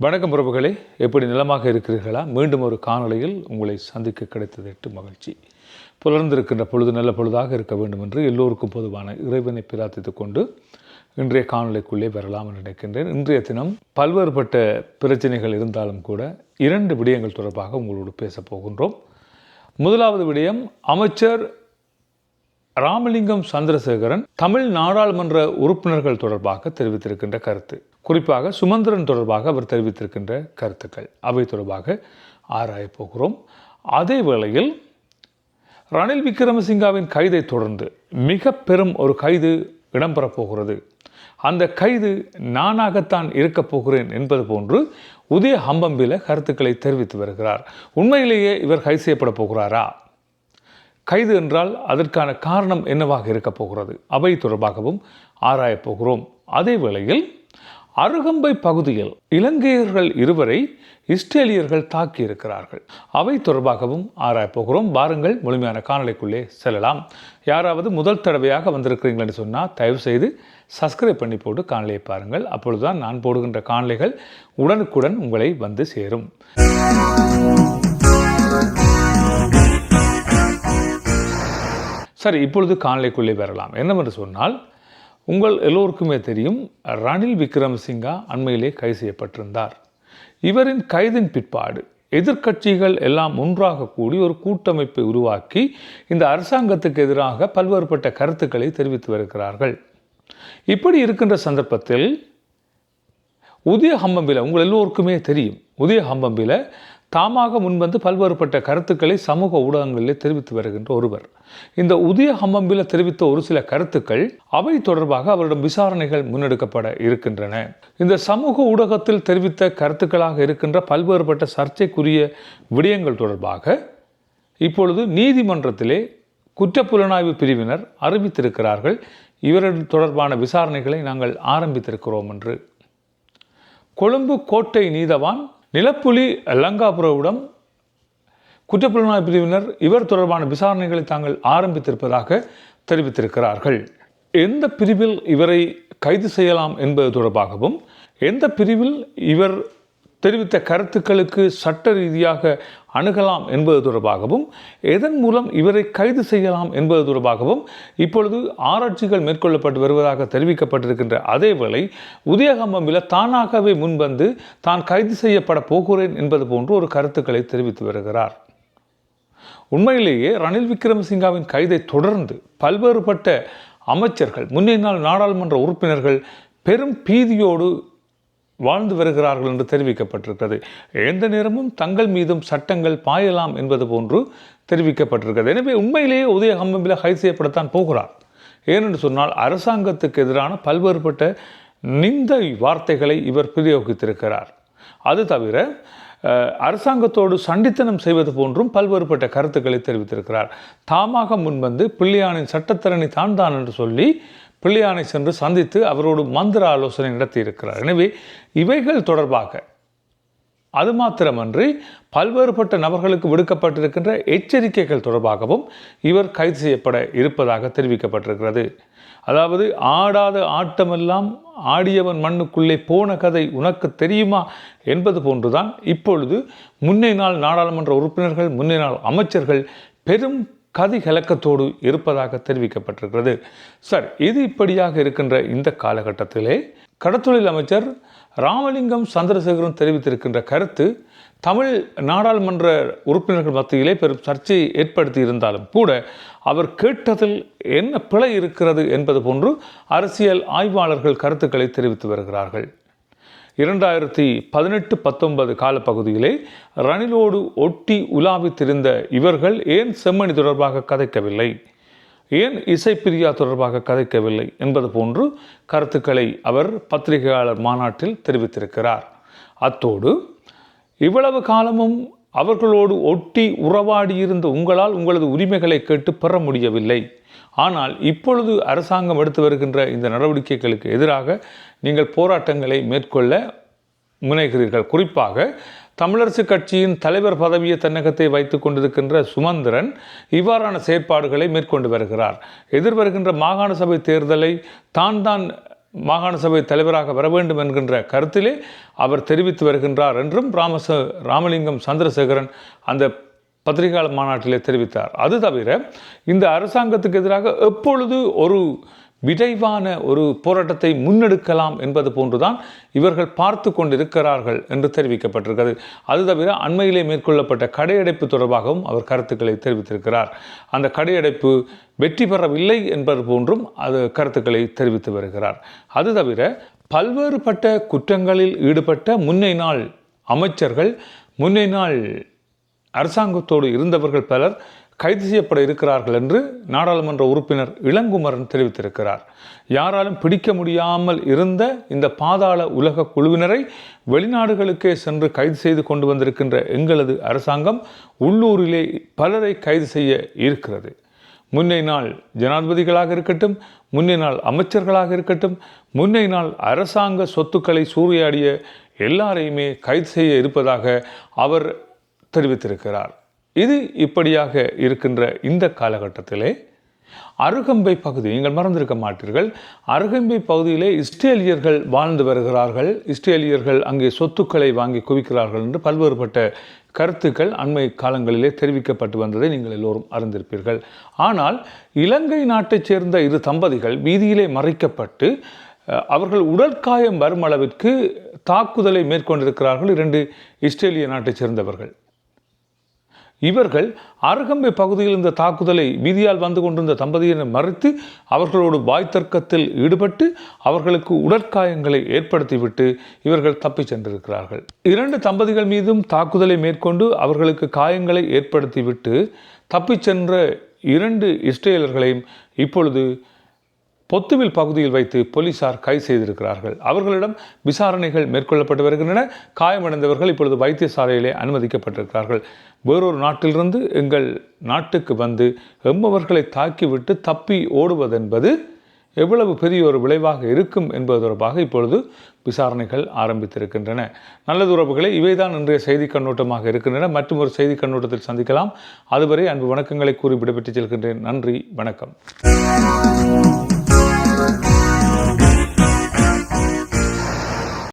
வணக்கம் உறவுகளே எப்படி நிலமாக இருக்கிறீர்களா? மீண்டும் ஒரு காணொலியில் உங்களை சந்திக்க கிடைத்தது எட்டு மகிழ்ச்சி. புலர்ந்திருக்கின்ற பொழுது நல்ல பொழுதாக இருக்க வேண்டும் என்று எல்லோருக்கும் பொதுவான இறைவனை பிரார்த்தித்துக் கொண்டு இன்றைய காணொலிக்குள்ளே வரலாம் என்று நினைக்கின்றேன். இன்றைய தினம் பல்வேறுபட்ட பிரச்சனைகள் இருந்தாலும் கூட இரண்டு விடயங்கள் தொடர்பாக உங்களோடு பேசப் போகின்றோம். முதலாவது விடயம் அமைச்சர் ராமலிங்கம் சந்திரசேகரன் தமிழ் நாடாளுமன்ற உறுப்பினர்கள் தொடர்பாக தெரிவித்திருக்கின்ற கருத்து. குறிப்பாக சுமந்திரன் தொடர்பாக அவர் தெரிவித்திருக்கின்ற கருத்துக்கள். அவை தொடர்பாக ஆராயப் போகிறோம். அதே வேளையில் ரணில் விக்ரமசிங்காவின் கைதை தொடர்ந்து மிக பெரும் ஒரு கைது இடம்பெறப் போகிறது. அந்த கைது நானாகத்தான் இருக்கப் போகிறேன் என்பது போன்று உதய ஹம்பம்பில கருத்துக்களை தெரிவித்து வருகிறார். உண்மையிலேயே இவர் கைது செய்யப்பட போகிறாரா? கைது என்றால் அதற்கான காரணம் என்னவாக இருக்கப் போகிறது? அவை தொடர்பாகவும் ஆராயப் போகிறோம். அதே வேளையில் அருகம்பை பகுதியில் இலங்கையர்கள் இருவரை இஸ்ரேலியர்கள் தாக்கியிருக்கிறார்கள். அவை தொடர்பாகவும் ஆராயப்போகிறோம் வாருங்கள் முழுமையான காணொலிக்குள்ளே செல்லலாம். யாராவது முதல் தடவையாக வந்திருக்கிறீங்களேன்னு சொன்னால் தயவு செய்து சப்ஸ்கிரைப் பண்ணி போட்டு காணொலியை பாருங்கள். அப்பொழுதுதான் நான் போடுகின்ற காணொலிகள் உடனுக்குடன் உங்களை வந்து சேரும். சரி இப்பொழுது காணொலிக்குள்ளே வரலாம். என்னவென்று சொன்னால் உங்கள் எல்லோருக்குமே தெரியும் ரணில் விக்ரமசிங்கா அண்மையிலே கைது செய்யப்பட்டிருந்தார். இவரின் கைதின் பிற்பாடு எதிர்க்கட்சிகள் எல்லாம் ஒன்றாக கூடி ஒரு கூட்டமைப்பை உருவாக்கி இந்த அரசாங்கத்துக்கு எதிராக பல்வேறுபட்ட கருத்துக்களை தெரிவித்து வருகிறார்கள். இப்படி இருக்கின்ற சந்தர்ப்பத்தில் உதய ஹம்பம்பில உங்கள் எல்லோருக்குமே தெரியும் உதய ஹம்பம்பில தாமாக முன்வந்து பல்வேறுபட்ட கருத்துக்களை சமூக ஊடகங்களிலே தெரிவித்து வருகின்ற ஒருவர். இந்த உதய ஹம்பம்பில தெரிவித்த ஒரு சில கருத்துக்கள் அவை தொடர்பாக அவரிடம் விசாரணைகள் முன்னெடுக்கப்பட இருக்கின்றன. இந்த சமூக ஊடகத்தில் தெரிவித்த கருத்துக்களாக இருக்கின்ற பல்வேறுபட்ட சர்ச்சைக்குரிய விடயங்கள் தொடர்பாக இப்பொழுது நீதிமன்றத்திலே குற்றப்புலனாய்வு பிரிவினர் அறிவித்திருக்கிறார்கள். இவரது தொடர்பான விசாரணைகளை நாங்கள் ஆரம்பித்திருக்கிறோம் என்று. கொழும்பு கோட்டை நீதவான் நிலப்புலி லங்காபுரவிடம் குற்றப்புலனாய்வு பிரிவினர் இவர் தொடர்பான விசாரணைகளை தாங்கள் ஆரம்பித்திருப்பதாக தெரிவித்திருக்கிறார்கள். எந்த பிரிவில் இவரை கைது செய்யலாம் என்பது தொடர்பாகவும் எந்த பிரிவில் இவர் தெரிவித்த கருத்துக்களுக்கு சட்ட ரீதியாக அணுகலாம் என்பது தொடர்பாகவும் எதன் மூலம் இவரை கைது செய்யலாம் என்பது தொடர்பாகவும் இப்பொழுது ஆராய்ச்சிகள் மேற்கொள்ளப்பட்டு வருவதாக தெரிவிக்கப்பட்டிருக்கின்ற அதேவேளை உதயகம்பமில தானாகவே முன்வந்து தான் கைது செய்யப்பட போகிறேன் என்பது போன்று ஒரு கருத்துக்களை தெரிவித்து வருகிறார். உண்மையிலேயே ரணில் விக்ரமசிங்காவின் கைதை தொடர்ந்து பல்வேறுபட்ட அமைச்சர்கள் முன்னே நாள் நாடாளுமன்ற உறுப்பினர்கள் பெரும் பீதியோடு வாழ்ந்து வருகிறார்கள் என்று தெரிவிக்கப்பட்டிருக்கிறது. எந்த நேரமும் தங்கள் மீதும் சட்டங்கள் பாயலாம் என்பது போன்று தெரிவிக்கப்பட்டிருக்கிறது. எனவே உண்மையிலேயே உதய ஹம்பம்பில கைது செய்யப்படத்தான் போகிறார். ஏனென்று சொன்னால் அரசாங்கத்துக்கு எதிரான பல்வேறுபட்ட நிந்தை வார்த்தைகளை இவர் பிரயோகித்திருக்கிறார். அது தவிர அரசாங்கத்தோடு சண்டித்தனம் செய்வது போன்றும் பல்வேறுபட்ட கருத்துக்களை தெரிவித்திருக்கிறார். தாமாக முன்வந்து பிள்ளையானின் சட்டத்திறனை தான் தான் என்று சொல்லி பிள்ளையானை சென்று சந்தித்து அவரோடு மந்திர ஆலோசனை நடத்தியிருக்கிறார். எனவே இவைகள் தொடர்பாக அது மாத்திரமன்றி பல்வேறுபட்ட நபர்களுக்கு விடுக்கப்பட்டிருக்கின்ற எச்சரிக்கைகள் தொடர்பாகவும் இவர் கைது செய்யப்பட இருப்பதாக தெரிவிக்கப்பட்டிருக்கிறது. அதாவது ஆடாத ஆட்டமெல்லாம் ஆடியவன் மண்ணுக்குள்ளே போன கதை உனக்கு தெரியுமா என்பது போன்றுதான் இப்பொழுது முன்னே நாள் நாடாளுமன்ற உறுப்பினர்கள் முன்னே நாள் அமைச்சர்கள் பெரும் கதி கலக்கத்தோடு இருப்பதாக தெரிவிக்கப்பட்டிருக்கிறது. சார் இது இப்படியாக இருக்கின்ற இந்த காலகட்டத்திலே கடத்தொழில் அமைச்சர் ராமலிங்கம் சந்திரசேகரன் தெரிவித்திருக்கின்ற கருத்து தமிழ் நாடாளுமன்ற உறுப்பினர்கள் மத்தியிலே பெரும் சர்ச்சையை ஏற்படுத்தி இருந்தாலும் கூட அவர் கேட்டதில் என்ன பிழை இருக்கிறது என்பது போன்று அரசியல் ஆய்வாளர்கள் கருத்துக்களை தெரிவித்து வருகிறார்கள். இரண்டாயிரத்தி பதினெட்டு பத்தொன்பது காலப்பகுதியிலே ரணிலோடு ஒட்டி உலாவித்திருந்த இவர்கள் ஏன் செம்மணி தொடர்பாக கதைக்கவில்லை? ஏன் இசைப்பிரியா தொடர்பாக கதைக்கவில்லை என்பது போன்று கருத்துக்களை அவர் பத்திரிகையாளர் மாநாட்டில் தெரிவித்திருக்கிறார். அத்தோடு இவ்வளவு காலமும் அவர்களோடு ஒட்டி உறவாடியிருந்த உங்களால் உங்களது உரிமைகளை கேட்டு பெற முடியவில்லை. ஆனால் இப்பொழுது அரசாங்கம் எடுத்து வருகின்ற இந்த நடவடிக்கைகளுக்கு எதிராக நீங்கள் போராட்டங்களை மேற்கொள்ள முனைகிறீர்கள். குறிப்பாக தமிழரசு கட்சியின் தலைவர் பதவியை தன்னகத்தை வைத்துக் கொண்டிருக்கின்ற சுமந்திரன் இவ்வாறான செயற்பாடுகளை மேற்கொண்டு வருகிறார். எதிர்வருகின்ற மாகாண சபை தேர்தலை தான் தான் மாகாண சபை தலைவராக வர வேண்டும் என்கின்ற கருத்திலே அவர் தெரிவித்து வருகின்றார் என்றும் ராமச ராமலிங்கம் சந்திரசேகரன் அந்த பத்திரிகையாளர் மாநாட்டிலே தெரிவித்தார். அது தவிர இந்த அரசாங்கத்துக்கு எதிராக எப்பொழுது ஒரு விரைவான ஒரு போராட்டத்தை முன்னெடுக்கலாம் என்பது போன்றுதான் இவர்கள் பார்த்து கொண்டிருக்கிறார்கள் என்று தெரிவிக்கப்பட்டிருக்கிறது. அது தவிர அண்மையிலே மேற்கொள்ளப்பட்ட கடையடைப்பு தொடர்பாகவும் அவர் கருத்துக்களை தெரிவித்திருக்கிறார். அந்த கடையடைப்பு வெற்றி பெறவில்லை என்பது போன்றும் அது கருத்துக்களை தெரிவித்து வருகிறார். அது தவிர பல்வேறுபட்ட குற்றங்களில் ஈடுபட்ட முன்னை நாள் அமைச்சர்கள் முன்னை நாள் அரசாங்கத்தோடு இருந்தவர்கள் பலர் கைது செய்யப்பட இருக்கிறார்கள் என்று நாடாளுமன்ற உறுப்பினர் இளங்குமரன் தெரிவித்திருக்கிறார். யாராலும் பிடிக்க முடியாமல் இருந்த இந்த பாதாள உலக குழுவினரை வெளிநாடுகளுக்கே சென்று கைது செய்து கொண்டு வந்திருக்கின்ற எங்களது அரசாங்கம் உள்ளூரிலே பலரை கைது செய்ய இருக்கிறது. முன்னை நாள் ஜனாதிபதிகளாக இருக்கட்டும் முன்னை நாள் அமைச்சர்களாக இருக்கட்டும் முன்னை நாள் அரசாங்க சொத்துக்களை சூறையாடிய எல்லாரையுமே கைது செய்ய இருப்பதாக அவர் தெரிவித்திருக்கிறார். இது இப்படியாக இருக்கின்ற இந்த காலகட்டத்திலே அருகம்பை பகுதி நீங்கள் மறந்திருக்க மாட்டீர்கள். அருகம்பை பகுதியிலே இஸ்ரேலியர்கள் வாழ்ந்து வருகிறார்கள். இஸ்ரேலியர்கள் அங்கே சொத்துக்களை வாங்கி குவிக்கிறார்கள் என்று பல்வேறுபட்ட கருத்துக்கள் அண்மை காலங்களிலே தெரிவிக்கப்பட்டு வந்ததை நீங்கள் எல்லோரும் அறிந்திருப்பீர்கள். ஆனால் இலங்கை நாட்டைச் சேர்ந்த இரு தம்பதிகள் வீதியிலே மறைக்கப்பட்டு அவர்கள் உடற்காயம் வரும் அளவிற்கு தாக்குதலை மேற்கொண்டிருக்கிறார்கள் இரண்டு இஸ்ரேலிய நாட்டைச் சேர்ந்தவர்கள். இவர்கள் அருகம்பை பகுதியில் இந்த தாக்குதலை வீதியால் வந்து கொண்டிருந்த தம்பதியினை மறுத்து அவர்களோடு வாய் தர்க்கத்தில் ஈடுபட்டு அவர்களுக்கு உடற்காயங்களை ஏற்படுத்திவிட்டு இவர்கள் தப்பிச் சென்றிருக்கிறார்கள். இரண்டு தம்பதிகள் மீதும் தாக்குதலை மேற்கொண்டு அவர்களுக்கு காயங்களை ஏற்படுத்திவிட்டு தப்பிச் சென்ற இரண்டு இஸ்ரேலர்களையும் இப்பொழுது பொத்துவில் பகுதியில் வைத்து போலீசார் கைது செய்திருக்கிறார்கள். அவர்களிடம் விசாரணைகள் மேற்கொள்ளப்பட்டு வருகின்றன. காயமடைந்தவர்கள் இப்பொழுது வைத்தியசாலையிலே அனுமதிக்கப்பட்டிருக்கிறார்கள். வேறொரு நாட்டிலிருந்து எங்கள் நாட்டுக்கு வந்து எம்மவர்களை தாக்கிவிட்டு தப்பி ஓடுவதென்பது எவ்வளவு பெரிய ஒரு விளைவாக இருக்கும் என்பது தொடர்பாக இப்பொழுது விசாரணைகள் ஆரம்பித்திருக்கின்றன. நல்லது உறவுகளை இவைதான் இன்றைய செய்தி கண்ணோட்டமாக இருக்கின்றன. மற்றும் ஒரு செய்தி கண்ணோட்டத்தில் சந்திக்கலாம். அதுவரை அன்பு வணக்கங்களை கூறி விடைபெற்றுச் செல்கின்றேன். நன்றி வணக்கம்.